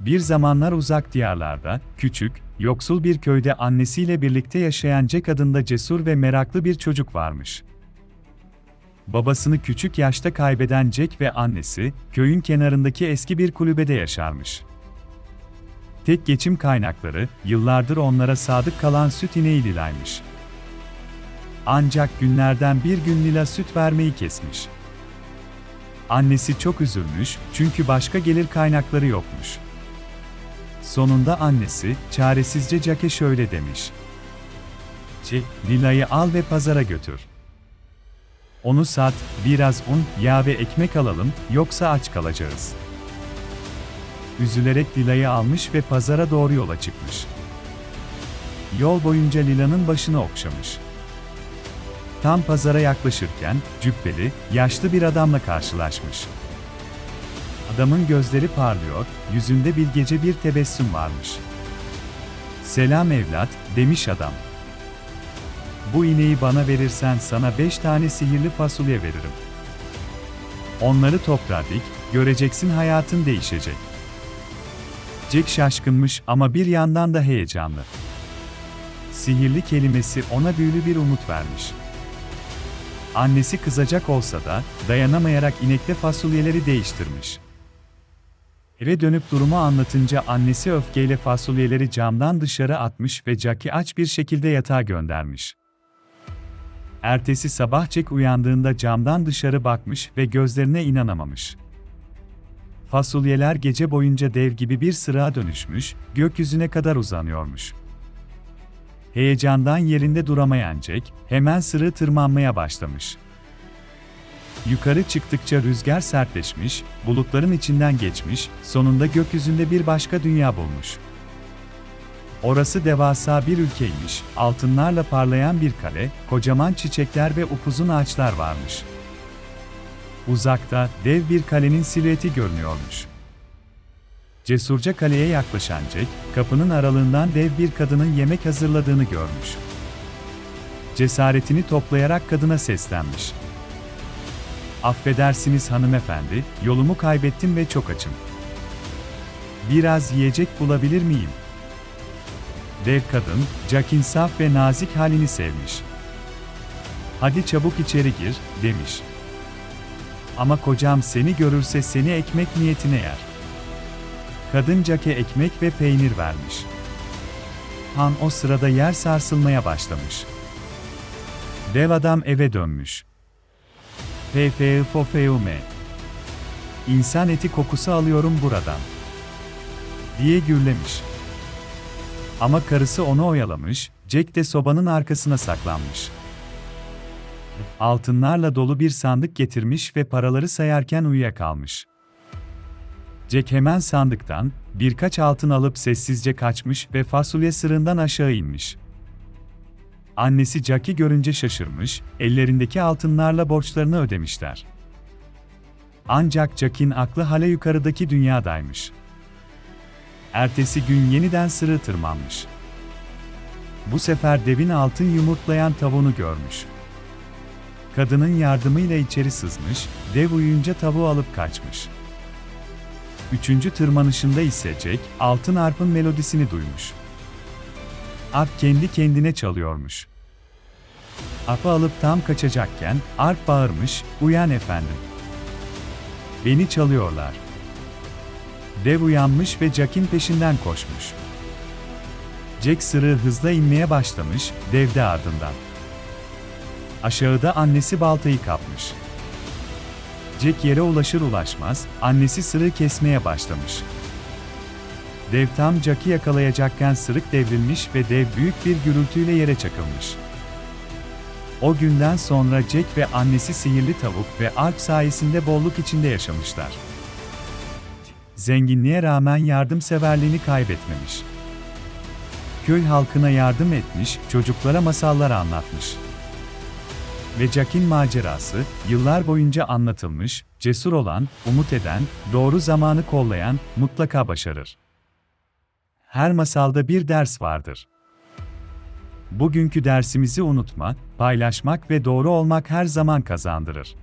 Bir zamanlar uzak diyarlarda, küçük, yoksul bir köyde annesiyle birlikte yaşayan Jack adında cesur ve meraklı bir çocuk varmış. Babasını küçük yaşta kaybeden Jack ve annesi, köyün kenarındaki eski bir kulübede yaşarmış. Tek geçim kaynakları, yıllardır onlara sadık kalan süt ineği Lila'ymış. Ancak günlerden bir gün Lila süt vermeyi kesmiş. Annesi çok üzülmüş çünkü başka gelir kaynakları yokmuş. Sonunda annesi, çaresizce Jack'e şöyle demiş. Jack, Lila'yı al ve pazara götür. Onu sat, biraz un, yağ ve ekmek alalım, yoksa aç kalacağız. Üzülerek Lila'yı almış ve pazara doğru yola çıkmış. Yol boyunca Lila'nın başını okşamış. Tam pazara yaklaşırken, cübbeli, yaşlı bir adamla karşılaşmış. Adamın gözleri parlıyor, yüzünde bilgece bir tebessüm varmış. Selam evlat, demiş adam. Bu ineği bana verirsen sana beş tane sihirli fasulye veririm. Onları toprağa dik, göreceksin hayatın değişecek. Jack şaşkınmış ama bir yandan da heyecanlı. Sihirli kelimesi ona büyülü bir umut vermiş. Annesi kızacak olsa da dayanamayarak inekte fasulyeleri değiştirmiş. Eve dönüp durumu anlatınca annesi öfkeyle fasulyeleri camdan dışarı atmış ve Jack'i aç bir şekilde yatağa göndermiş. Ertesi sabah Jack uyandığında camdan dışarı bakmış ve gözlerine inanamamış. Fasulyeler gece boyunca dev gibi bir sırağa dönüşmüş, gökyüzüne kadar uzanıyormuş. Heyecandan yerinde duramayan Jack, hemen sırığı tırmanmaya başlamış. Yukarı çıktıkça rüzgar sertleşmiş, bulutların içinden geçmiş, sonunda gökyüzünde bir başka dünya bulmuş. Orası devasa bir ülkeymiş, altınlarla parlayan bir kale, kocaman çiçekler ve upuzun ağaçlar varmış. Uzakta dev bir kalenin silüeti görünüyormuş. Cesurca kaleye yaklaşan Jack, kapının aralığından dev bir kadının yemek hazırladığını görmüş. Cesaretini toplayarak kadına seslenmiş. Affedersiniz hanımefendi, yolumu kaybettim ve çok açım. Biraz yiyecek bulabilir miyim? Dev kadın, Jack'in saf ve nazik halini sevmiş. Hadi çabuk içeri gir, demiş. Ama kocam seni görürse seni ekmek niyetine yer. Kadın Jack'e ekmek ve peynir vermiş. Han o sırada yer sarsılmaya başlamış. Dev adam eve dönmüş. Fefeufofeume. İnsan eti kokusu alıyorum buradan. Diye gürlemiş. Ama karısı onu oyalamış, Jack de sobanın arkasına saklanmış. Altınlarla dolu bir sandık getirmiş ve paraları sayarken uyuyakalmış. Jack hemen sandıktan birkaç altın alıp sessizce kaçmış ve fasulye sırığından aşağı inmiş. Annesi Jack'i görünce şaşırmış, ellerindeki altınlarla borçlarını ödemişler. Ancak Jack'in aklı hala yukarıdaki dünyadaymış. Ertesi gün yeniden sırığı tırmanmış. Bu sefer devin altın yumurtlayan tavuğunu görmüş. Kadının yardımıyla içeri sızmış, dev uyuyunca tavuğu alıp kaçmış. Üçüncü tırmanışında ise Jack, altın arpın melodisini duymuş. Arp kendi kendine çalıyormuş. Arp'ı alıp tam kaçacakken, Arp bağırmış, uyan efendim. Beni çalıyorlar. Dev uyanmış ve Jack'in peşinden koşmuş. Jack sırığı hızla inmeye başlamış, dev de ardından. Aşağıda annesi baltayı kapmış. Jack yere ulaşır ulaşmaz, annesi sırığı kesmeye başlamış. Dev tam Jack'i yakalayacakken sırık devrilmiş ve dev büyük bir gürültüyle yere çakılmış. O günden sonra Jack ve annesi sihirli tavuk ve Alp sayesinde bolluk içinde yaşamışlar. Zenginliğe rağmen yardımseverliğini kaybetmemiş. Köy halkına yardım etmiş, çocuklara masallar anlatmış. Ve Jack'in macerası, yıllar boyunca anlatılmış, cesur olan, umut eden, doğru zamanı kollayan, mutlaka başarır. Her masalda bir ders vardır. Bugünkü dersimizi unutma, paylaşmak ve doğru olmak her zaman kazandırır.